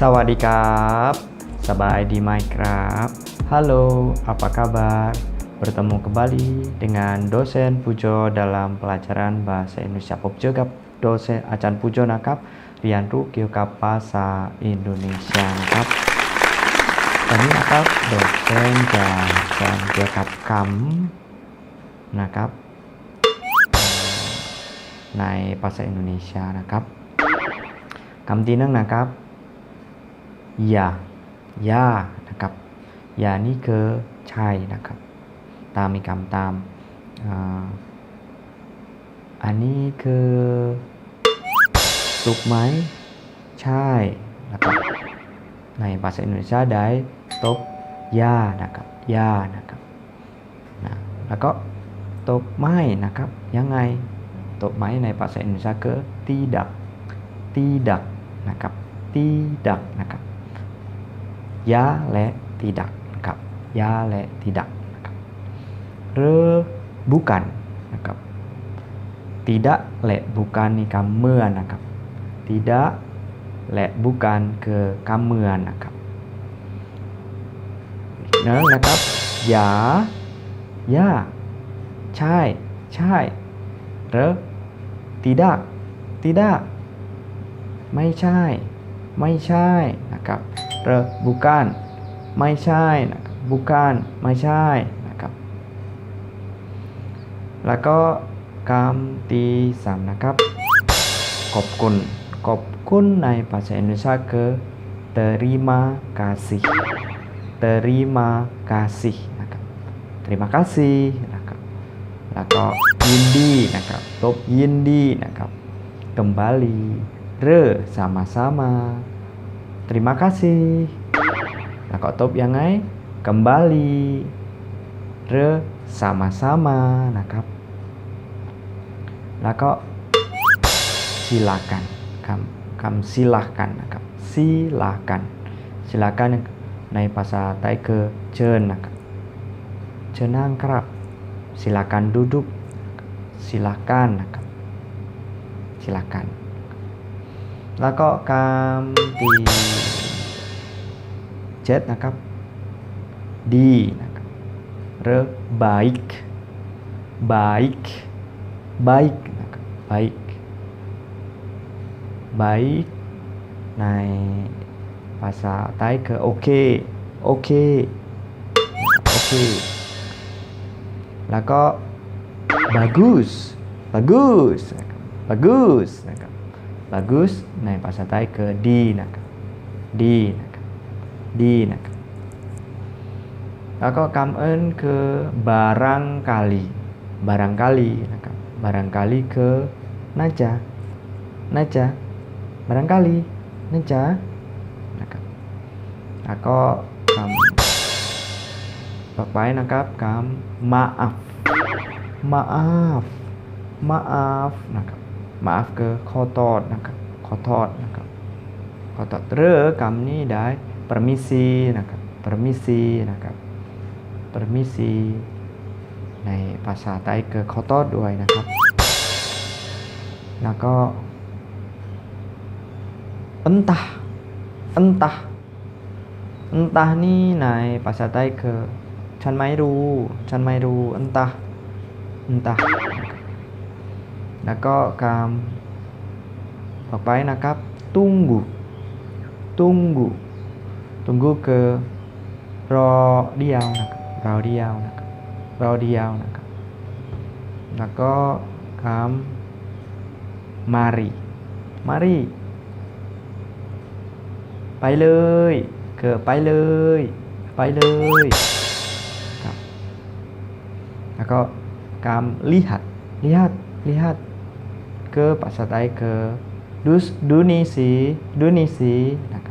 สวัสดีครับ Selamat di Minecraft Halo, apa kabar? Bertemu kembali dengan dosen Pujo dalam pelajaran bahasa Indonesia ผมเจอกับโดเซนอาจารย์ปุโจนะครับ เรียนรู้เกี่ยวกับภาษาอินโดนีเซียนะครับวันนี้นะครับโดเซนจะสอนเกี่ยวกับคำนะครับ ในภาษาอินโดนีเซี ยนะครับคำที่หนึ่งนะครับยายานะครับยานี่คือใช่นะครับ ตามมีคำตามอันนี้คือสุกไหมใช่นะครับในภาษาอินโดนีเซียได้ตบยานะครับยานะครับนะแล้วก็ตบไม้นะครับ ยังไงตบไม้ในภาษาอินโดนีเซียคือ tidak tidak นะครับ tidak นะครับ ยาและติดักนะครับยาและติดักนะครับหรือ bukan นะครับ tidak และ bukan นี่คำเมื่อนะครับ tidak และ bukan คือคำเมื่อนะครับอีกหนึ่งนะครับยายาใช่ ใช่หรือ tidak tidak ไม่ใช่ ไม่ใช่นะครับ รือ bukan ไม่ใช่นะครับ bukan ไม่ใช่นะครับ แล้วก็คำที่สามนะครับ ขอบคุณ ขอบคุณในภาษาอินโดนีเซียคือ terima kasih terima kasih นะครับ terima kasih นะครับ แล้วก็ยินดีนะครับตบยินดีนะครับ kembali หรือ sama-sama terima kasih. Nakotob yang ngai? kembali. Re sama-sama. Nakap nakok silakan. Kam kam silahkan. Nakap kap. silakan. Naik pasar tai ke jen nakap jenang kerap. Silakan duduk. Silakan nakap silakan. Nakok kam di jet nangkap. Di nangkap. Re baik. Baik. Baik baik. Baik. Naik. Ke oke oke oke bagus, bagus bagus bagus bagus naik bahasa ke di di ดีนะครับครับดีนะครับแล้วก็คำอื่นคือ barangkali barangkali นะครับ barangkali คือน่าจะน่าจะ barangkali น่าจะนะครับแล้วก็คำต่อไปนะครับคำ maaf maaf maaf นะครับ maaf คือขอโทษนะครับขอโทษนะครับขอโทษหรือคำนี้ได้ permisi นะครับ permisi นะครับ permisi ในภาษาไทยคือขอโทษด้วยนะครับ แล้วก็ entah entah entah นี่ในภาษาไทยคือฉันไม่รู้ ฉันไม่รู้ entah entah แล้วก็คำต่อไปนะครับ tunggu tunggu tunggu ke รอเดียวนะครับรอเดียวนะครับรอเดียวนะครับแล้วก็คำมารีมารีไปเลยเกิดไปเลย ไปเลยครับแล้วก็คำลิฮัดลิฮัดลิฮัดเกิดภาษาไทยเกิดดูดูนี่สิดูนี่สินะครับ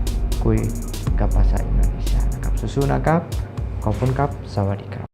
คุยกับภาษาอินโดนีเซียนะครับสู้ๆนะครับขอบคุณครับสวัสดีครับ